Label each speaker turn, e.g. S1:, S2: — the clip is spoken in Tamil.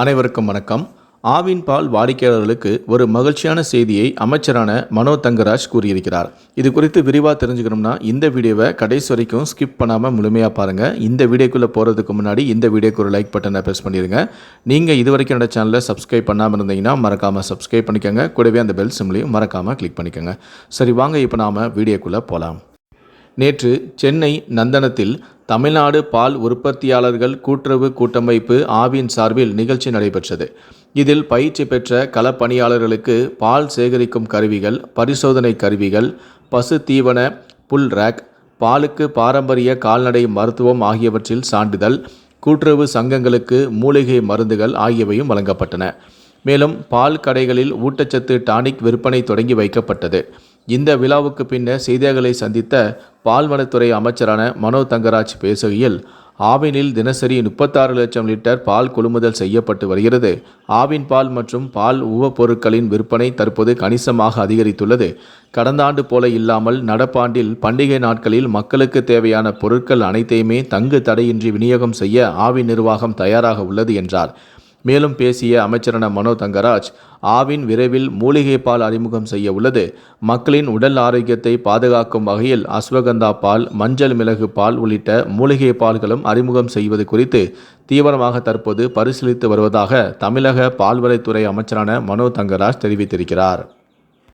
S1: அனைவருக்கும் வணக்கம். ஆவின் பால் வாடிக்கையாளர்களுக்கு ஒரு மகிழ்ச்சியான செய்தியை அமைச்சரான மனோ தங்கராஜ் கூறியிருக்கிறார். இது குறித்து விரிவாக தெரிஞ்சுக்கணும்னா இந்த வீடியோவை கடைசி வரைக்கும் ஸ்கிப் பண்ணாமல் முழுமையாக பாருங்கள் இந்த வீடியோக்குள்ளே போகிறதுக்கு முன்னாடி இந்த வீடியோக்கு ஒரு லைக் பட்டனை ப்ரெஸ் பண்ணிடுங்க நீங்கள் இது வரைக்கும் என்னோட சேனலை சப்ஸ்கிரைப் பண்ணாமல் இருந்தீங்கன்னா மறக்காமல் சப்ஸ்கிரைப் பண்ணிக்கோங்க. கூடவே அந்த பெல் சிம்லையும் மறக்காமல் கிளிக் பண்ணிக்கோங்க. சரி வாங்க இப்போ நாம் வீடியோக்குள்ளே போகலாம் நேற்று சென்னை நந்தனத்தில் தமிழ்நாடு பால் உற்பத்தியாளர்கள் கூட்டுறவு கூட்டமைப்பு ஆவின் சார்பில் நிகழ்ச்சி நடைபெற்றது. இதில் பயிற்சி பெற்ற களப்பணியாளர்களுக்கு பால் சேகரிக்கும் கருவிகள் பரிசோதனை கருவிகள் பசு தீவன புல் ரேக் பாலுக்கு பாரம்பரிய கால்நடை மருத்துவம் ஆகியவற்றில் சான்றிதழ் கூட்டுறவு சங்கங்களுக்கு மூலிகை மருந்துகள் ஆகியவையும் வழங்கப்பட்டன. மேலும் பால் கடைகளில் ஊட்டச்சத்து டானிக் விற்பனை தொடங்கி வைக்கப்பட்டது. இந்த விழாவுக்கு பின்னர் செய்தியாளர்களை சந்தித்த பால்வளத்துறை அமைச்சரான மனோ தங்கராஜ் பேசுகையில் ஆவினில் தினசரி முப்பத்தாறு லட்சம் லிட்டர் பால் கொள்முதல் செய்யப்பட்டு வருகிறது. ஆவின் பால் மற்றும் பால் உபப்பொருட்களின் விற்பனை தற்போது கணிசமாக அதிகரித்துள்ளது. கடந்த ஆண்டு போல இல்லாமல் நடப்பாண்டில் பண்டிகை நாட்களில் மக்களுக்கு தேவையான பொருட்கள் அனைத்தையுமே தங்கு தடையின்றி விநியோகம் செய்ய ஆவின் நிர்வாகம் தயாராக உள்ளது என்றார். மேலும் பேசிய அமைச்சரான மனோ தங்கராஜ் ஆவின் விரைவில் மூலிகை பால் அறிமுகம் செய்ய உள்ளது. மக்களின் உடல் ஆரோக்கியத்தை பாதுகாக்கும் வகையில் அஸ்வகந்தா பால் மஞ்சள் மிளகு பால் உள்ளிட்ட மூலிகை பால்களும் அறிமுகம் செய்வது குறித்து தீவிரமாக தற்போது பரிசீலித்து வருவதாக தமிழக பால்வளைத்துறை அமைச்சரான மனோ தங்கராஜ் தெரிவித்திருக்கிறார்.